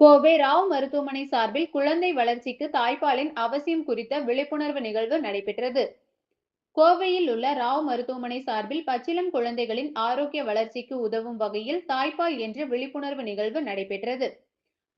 கோவை ராவ் மருத்துவமனை சார்பில் குழந்தை வளர்ச்சிக்கு தாய்ப்பாலின் அவசியம் குறித்த விழிப்புணர்வு நிகழ்வு நடைபெற்றது. கோவையில் உள்ள ராவ் மருத்துவமனை சார்பில் பச்சிளம் குழந்தைகளின் ஆரோக்கிய வளர்ச்சிக்கு உதவும் வகையில் தாய்ப்பால் என்ற விழிப்புணர்வு நிகழ்வு நடைபெற்றது.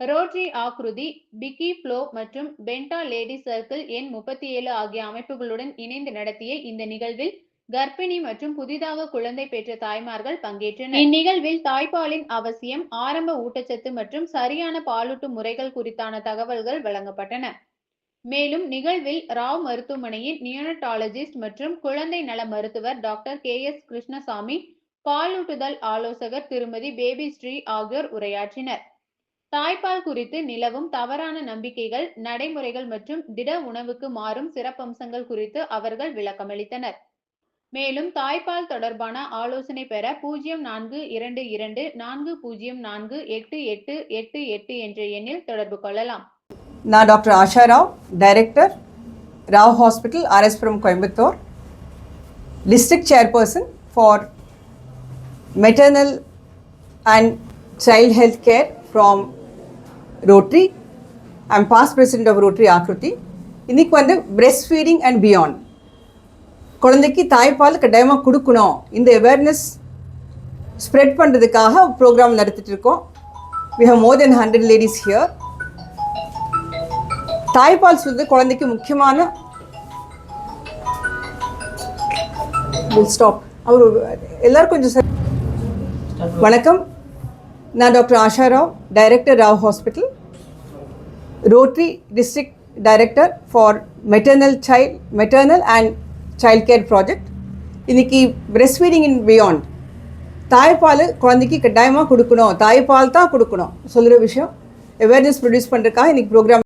ரோட்ரி ஆக்ருதி பிக்கி ஃப்ளோ மற்றும் பென்டா லேடி சர்க்கிள் எண் முப்பத்தி ஏழு ஆகிய அமைப்புகளுடன் இணைந்து நடத்திய இந்த நிகழ்வில் கர்ப்பிணி மற்றும் புதிதாக குழந்தை பெற்ற தாய்மார்கள் பங்கேற்றனர். இந்நிகழ்வில் தாய்ப்பாலின் அவசியம் ஆரம்ப ஊட்டச்சத்து மற்றும் சரியான பாலூட்டும் முறைகள் குறித்தான தகவல்கள் வழங்கப்பட்டன. மேலும் நிகழ்வில் ராவ் மருத்துவமனையின் நியோனட்டாலஜிஸ்ட் மற்றும் குழந்தை நல மருத்துவர் டாக்டர் கே எஸ் கிருஷ்ணசாமி பாலூட்டுதல் ஆலோசகர் திருமதி பேபி ஸ்ரீ ஆகியோர் உரையாற்றினர். தாய்ப்பால் குறித்து நிலவும் தவறான நம்பிக்கைகள் நடைமுறைகள் மற்றும் திட உணவுக்கு மாறும் சிறப்பம்சங்கள் குறித்து அவர்கள் விளக்கமளித்தனர். மேலும் தாய்ப்பால் தொடர்பான ஆலோசனை பெற பூஜ்ஜியம் நான்கு இரண்டு இரண்டு நான்கு பூஜ்ஜியம் நான்கு எட்டு எட்டு எட்டு எட்டு என்ற எண்ணில் தொடர்பு கொள்ளலாம். நான் doctor Asha Rao director Rao hospital R S Puram Coimbatore district chairperson for maternal and child health care from Rotary I'm past president of Rotary Aakruthi இன்னைக்கு வந்து பிரெஸ்ட் ஃபீடிங் அண்ட் பியாண்ட் குழந்தைக்கு தாய்ப்பால் கட்டாயமாக கொடுக்கணும். இந்த அவேர்னஸ் ஸ்ப்ரெட் பண்ணுறதுக்காக program நடத்திட்டு இருக்கோம். We have more then hundred ladies here தாய்ப்பால் சொல்றது குழந்தைக்கு முக்கியமான ஸ்டாப் அவர் எல்லாரும் கொஞ்சம் சார் வணக்கம். நான் doctor Asha Rao director Rao hospital Rotary district director for maternal child maternal and child care project இன்னைக்கு பிரெஸ்ட் ஃபீடிங் இன் பியாண்ட் தாய்ப்பால் குழந்தைக்கு கட்டாயமாக கொடுக்கணும். தாய்ப்பால் தான் கொடுக்கணும். சொல்கிற விஷயம். அவேர்னஸ் ப்ரொடியூஸ் பண்ணுறதுக்காக இன்னைக்கு ப்ரோக்ராம்